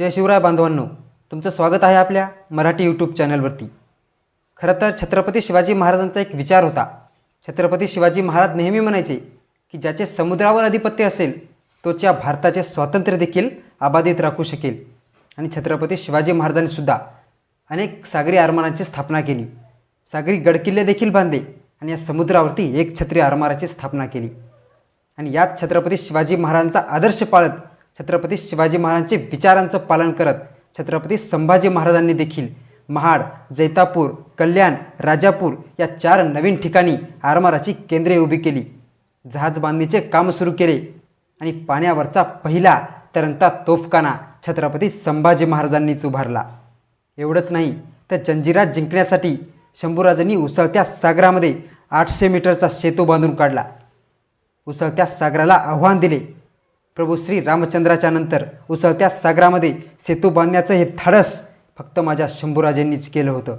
जय शिवराय बांधवांनो तुमचं स्वागत आहे आपल्या मराठी यूट्यूब चॅनलवरती. खरं तर छत्रपती शिवाजी महाराजांचा एक विचार होता. छत्रपती शिवाजी महाराज नेहमी म्हणायचे की ज्याचे समुद्रावर अधिपत्य असेल तोच्या भारताचे स्वातंत्र्य देखील अबाधित राखू शकेल. आणि छत्रपती शिवाजी महाराजांनी सुद्धा अनेक सागरी आरमारांची स्थापना केली. सागरी गडकिल्ले देखील बांधले आणि या समुद्रावरती एक छत्री आरमाराची स्थापना केली. आणि यात छत्रपती शिवाजी महाराजांचा आदर्श पाळत छत्रपती शिवाजी महाराजांचे विचारांचं पालन करत छत्रपती संभाजी महाराजांनी देखील महाड जैतापूर कल्याण राजापूर या चार नवीन ठिकाणी आरमाराची केंद्रे उभी केली. जहाज बांधणीचे काम सुरू केले आणि पाण्यावरचा पहिला तरंगता तोफखाना छत्रपती संभाजी महाराजांनीच उभारला. एवढंच नाही तर जंजिरा जिंकण्यासाठी शंभूराजांनी उसळत्या सागरामध्ये आठशे मीटरचा सेतू बांधून काढला. उसळत्या सागराला आव्हान दिले. प्रभू श्री रामचंद्राच्या नंतर उसळत्या सागरामध्ये सेतू बांधण्याचं हे धाडस फक्त माझ्या शंभूराजांनीच केलं होतं.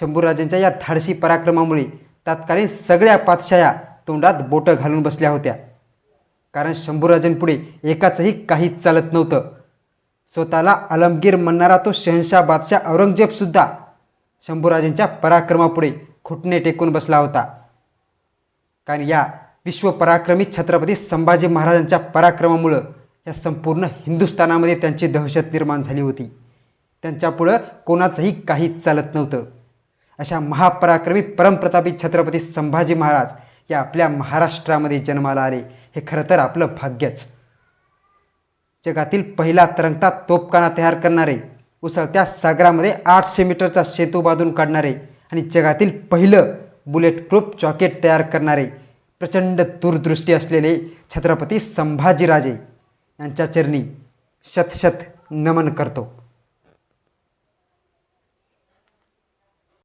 शंभूराजांच्या या धाडशी पराक्रमामुळे तत्कालीन सगळ्या पातशाया तोंडात बोटं घालून बसल्या होत्या. कारण शंभूराजांपुढे एकाचंही काहीच चालत नव्हतं. स्वतःला आलमगीर म्हणणारा तो शहनशाह बादशाह औरंगजेबसुद्धा शंभूराजांच्या पराक्रमापुढे खुटणे टेकून बसला होता. कारण या विश्वपराक्रमी छत्रपती संभाजी महाराजांच्या पराक्रमामुळं या संपूर्ण हिंदुस्थानामध्ये त्यांची दहशत निर्माण झाली होती. त्यांच्यापुढं कोणाचंही काहीच चालत नव्हतं. अशा महापराक्रमी परमप्रतापी छत्रपती संभाजी महाराज या आपल्या महाराष्ट्रामध्ये जन्माला आले. हे खरं तर आपलं भाग्यच. जगातील पहिला तरंगता तोपखाना तयार करणारे उसळत्या सागरामध्ये आठशे मीटरचा सेतू बांधून काढणारे आणि जगातील पहिलं बुलेट प्रूफ जॉकेट तयार करणारे प्रचंड दूरदृष्टी असलेले छत्रपती संभाजीराजे यांच्या चरणी शतशत नमन करतो.